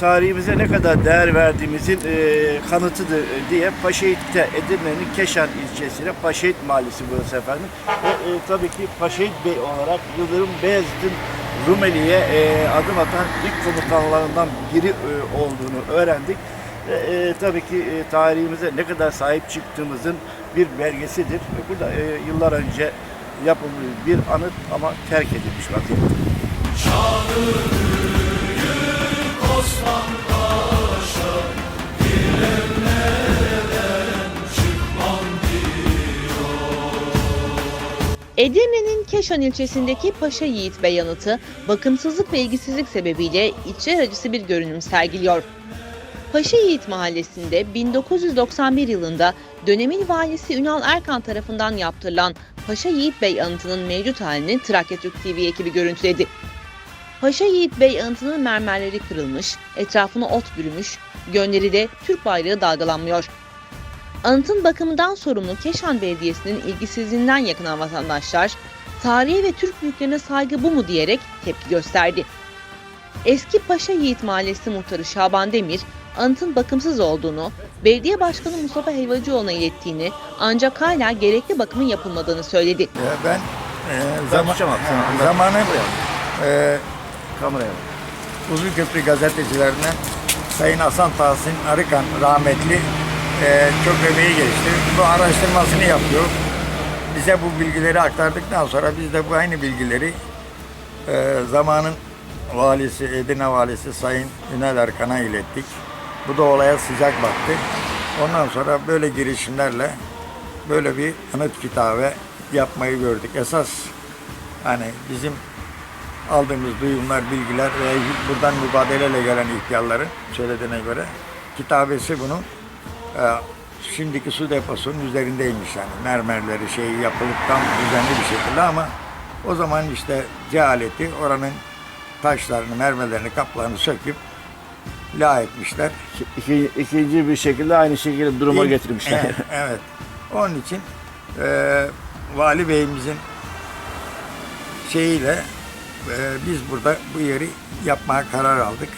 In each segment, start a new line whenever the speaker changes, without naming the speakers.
tarihimize ne kadar değer verdiğimizin e, kanıtıdır diye Paşahit'te Edirne'nin Keşan ilçesine Paşahit Mahallesi burası efendim. Ve e, tabii ki Paşahit Bey olarak Yıldırım Beyazıt'ın Rumeli'ye e, adım atan ilk komutanlarından biri e, olduğunu öğrendik. Ve, e, tabii ki e, tarihimize ne kadar sahip çıktığımızın bir belgesidir. Burada e, yıllar önce yapılmış bir anıt ama terk edilmiş vaziyette.
Edirne'nin Keşan ilçesindeki Paşa Yiğit Bey anıtı bakımsızlık ve ilgisizlik sebebiyle içler acısı bir görünüm sergiliyor. Paşa Yiğit mahallesinde 1991 yılında dönemin valisi Ünal Erkan tarafından yaptırılan Paşa Yiğit Bey anıtının mevcut halini Trakya Türk TV ekibi görüntüledi. Paşa Yiğit Bey anıtının mermerleri kırılmış, etrafını ot bürümüş, gönderide Türk bayrağı dalgalanmıyor. Anıtın bakımından sorumlu Keşan Belediyesi'nin ilgisizliğinden yakınan vatandaşlar, tarihe ve Türk büyüklerine saygı bu mu diyerek tepki gösterdi. Eski Paşa Yiğit Mahallesi muhtarı Şaban Demir, anıtın bakımsız olduğunu, belediye başkanı Mustafa Helvacıoğlu'na ilettiğini ancak hala gerekli bakımın yapılmadığını söyledi.
Ben e, zaman, zamanı e,
Kameraya bak.
Uzunköprü gazetecilerinden Sayın Hasan Tahsin Arıkan rahmetli e, çok emeği geçti. Bu araştırmasını yapıyor. Bize bu bilgileri aktardıktan sonra biz de bu aynı bilgileri e, zamanın valisi, Edirne valisi Sayın Ünal Erkan'a ilettik. Bu da olaya sıcak baktı. Ondan sonra böyle girişimlerle böyle bir anıt kitabı yapmayı gördük. Esas hani bizim aldığımız duyumlar, bilgiler ve buradan mübadeleyle gelen ihtiyarların söylediğine göre kitabesi bunun e, şimdiki su deposunun üzerindeymiş yani. Mermerleri şey yapılıp tam düzenli bir şekilde ama o zaman işte cehaleti oranın taşlarını, mermerlerini, kaplarını söküp la etmişler.
İki, ikinci bir şekilde aynı şekilde duruma
İlk-
getirmişler.
Evet, evet. Onun için e, Vali Bey'imizin şeyiyle e, biz burada bu yeri yapmaya karar aldık.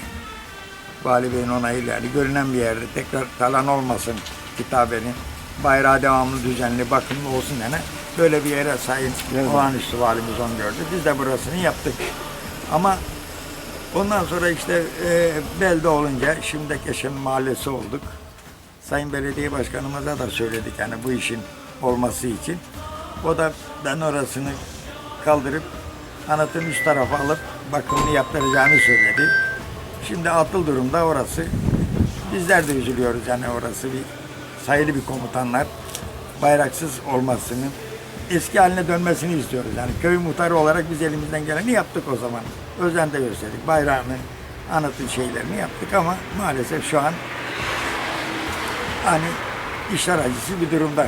Vali Bey'in onayıyla yani görünen bir yerde tekrar talan olmasın kitabenin bayrağı devamlı düzenli bakımlı olsun yani böyle bir yere sayın olağanüstü valimiz onu gördü. Biz de burasını yaptık. Ama ondan sonra işte e, belde olunca şimdi Keşan Mahallesi olduk. Sayın Belediye Başkanımıza da söyledik yani bu işin olması için. O da ben orasını kaldırıp anıtın üst tarafa alıp bakımını yaptıracağını söyledi. Şimdi atıl durumda orası. Bizler de üzülüyoruz yani orası bir sayılı bir komutanlar bayraksız olmasının eski haline dönmesini istiyoruz. Yani köy muhtarı olarak biz elimizden geleni yaptık o zaman. Özen de gösterdik. Bayrağını, anıtın şeylerini yaptık ama maalesef şu an hani işler acısı bir durumda.